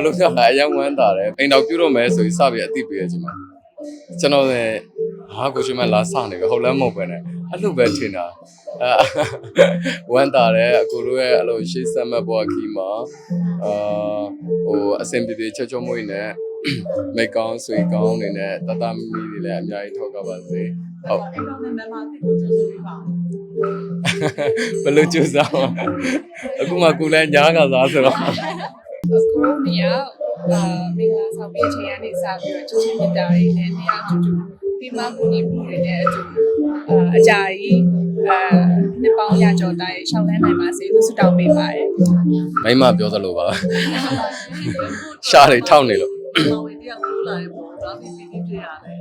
ယ်လိုပြောလဲအยังဝမ်းတာတယ်အိမ်တော်ပြုတော့မယ်ဆိုပြီးစပြီးအသိပေးရခြင်းမှာကျွန်တော်လည်းဟာကိုရှင်မလာစနေပဲဟုတ်လည်းမဟုတ်ပဲနဲ့အဲ့လိုပဲထင်တာအဲဝမ်းတာတယ်အကိုတို့ရဲ့အဲ့လိုရှေ့ဆက်မဲ့ဘွားခီမှာအာဟိုအစင်ပြေပြေချောချောမွေးနဲ့မိတ်ကောင်းဆွေကောင်းနေနဲ့တတမီတွေလည်းအများကြီးထောက်ကြပါစေဟုတ်အဲ့တော့လည်းမမသိကိုကျိုးဆိုပြီးပါဘယ်လိုကြိုးစားမှာအခုမှကိုလည်းညားကစားဆိုတော့ အခုနေရအာမင်္ဂလာဆောင်ပြီးအချိန်ကနေစပြီးတော့ချစ်ချင်းမြတ်တာတွေနဲ့နေရာတူတူပြီးမှကိုကြီးမှုတွေနဲ့အတူအာအကြာကြီးအာနှစ်ပေါင်းရကြော်တိုင်းရှောင်းလန်းနိုင်ပါစေလို့ဆုတောင်းပေးပါတယ်မိမပြောသလိုပါရှားတွေထောက်နေလို့မဝင်တယောက်ကိုလာရဲပေါ့ဒါပြီးပြီးပြရတယ်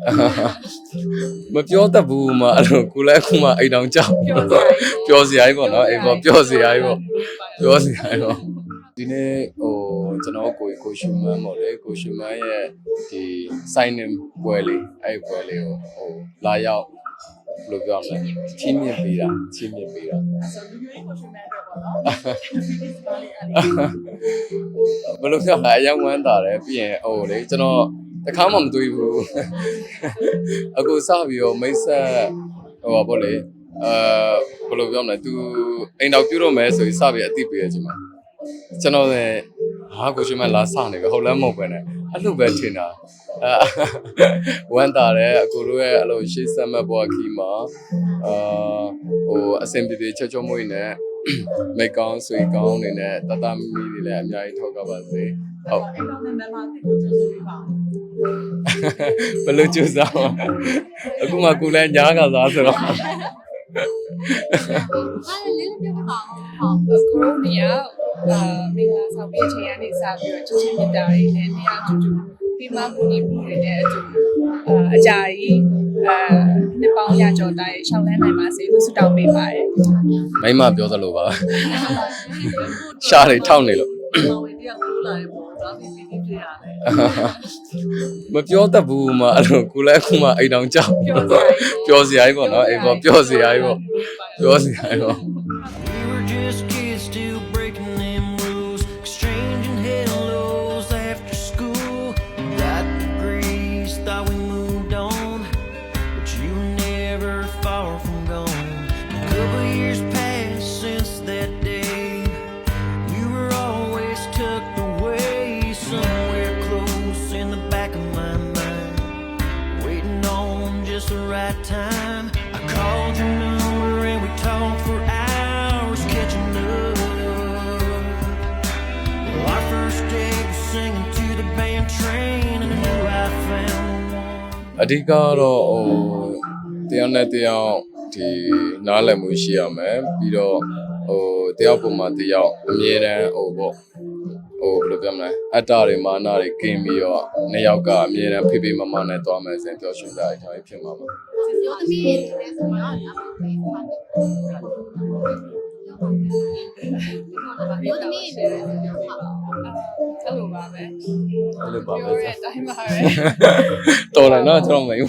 မပြောတတ်ဘူးမအဲ့လိုကိုလည်းအခုမှအိမ်တောင်ကြောက်ပျော်စရာကြီးပေါ့နော်အိမ်ပေါ်ပျော်စရာကြီးပေါ့ပျော်စရာကြီးပေါ့ ဒီနေ့ဟိုကျွန်တော်ကိုကိုရှူမန်းပေါ့လေကိုရှူမန်းရဲ့ဒီ sign in ပွဲလေးအဲ့ဒီပွဲလေးကိုဟိုလာရောက်ဘယ်လိုပြောမလဲချင်းမြင့်ပေးတာချင်းမြင့်ပေးတာ ဆိုလူမျိုးကိုရှင်မဲ့တော့ပေါ့နော် ဘယ်လိုပြောလဲအยังဝမ်းတာတယ်ပြီးရင်ဟိုလေကျွန်တော်တခါမှမတွေးဘူးအခုစပြီးတော့မိတ်ဆက်ဟိုပါဗောလေအဲဘယ်လိုပြောမလဲ तू အိမ်တော်ပြုတော့မယ်ဆိုပြီးစပြီးအသိပေးရခြင်းမှာ ကျွန်တော်လည်းဟာကိုရှင်မလာစနေပဲဟုတ်လည်းမဟုတ်ပဲနဲ့အဲ့လိုပဲထင်တာအဲဝမ်းတာတယ်အကိုတို့ရဲ့အဲ့လိုရှေ့ဆက်မဲ့ဘွားခီမှာအာဟိုအစင်ပြေပြေချောချောမွေးနဲ့မိတ်ကောင်းဆွေကောင်းနေနဲ့တတမီတွေလည်းအများကြီးထောက်ကြပါစေဟုတ်အဲ့တော့လည်းမမသိကိုကျိုးဆိုပြီးပါဘယ်လိုကြိုးစားမှာအခုမှကိုလည်းညားကစားဆိုတော့အခုနေရ အာမင်္ဂလာဆောင်ပြီးအချိန်ကနေစပြီးတော့ချစ်ချင်းမြတ်တာတွေနဲ့နေရာတူတူပြီးမှကိုကြီးမှုတွေနဲ့အတူအာအကြာကြီးအာနှစ်ပေါင်းရကြော်တိုင်းရှောင်းလန်းနိုင်ပါစေလို့ဆုတောင်းပေးပါတယ်မိမပြောသလိုပါရှားတွေထောက်နေလို့မဝင်တယောက်ကိုလာရဲပေါ့ဒါပြီးပြီးပြရတယ်မပြောတတ်ဘူးမအဲ့လိုကိုလည်းအခုမှအိမ်တောင်ကြောက်ပျော်စရာကြီးပေါ့နော်အိမ်ပေါ်ပျော်စရာကြီးပေါ့ပျော်စရာကြီးပေါ့ right time. I called your number and we talked for hours, catching up. Well, our first day was singing to the band train, and I knew I found one. အဓိကတော့ဟိုတယောက်နဲ့တယောက်ဒီနားလည်မှုရှိရမယ်ပြီးတော့ဟိုတယောက်ပုံမှာတယောက်အမြဲတမ်းဟိုပေါ့ ဟိုဘယ်လိုပြောမလဲအတ္တတွေမာနတွေကင်းပြီးတော့နှစ်ယောက်ကအမြဲတမ်းဖေးဖေးမမနဲ့သွားမယ်ဆိုရင်ပျော်ရွှင်ကြရတဲ့အဖြစ်မှာပါကျောင်းသမီးတွေဆိုတော့အဖေဖေးဖေးမှာကျောင်းသမီးတွေအဲ့လိုပါပဲအဲ့လိုပါပဲတိုင်းပါပဲတော်တယ်နော်ကျွန်တော်မိမ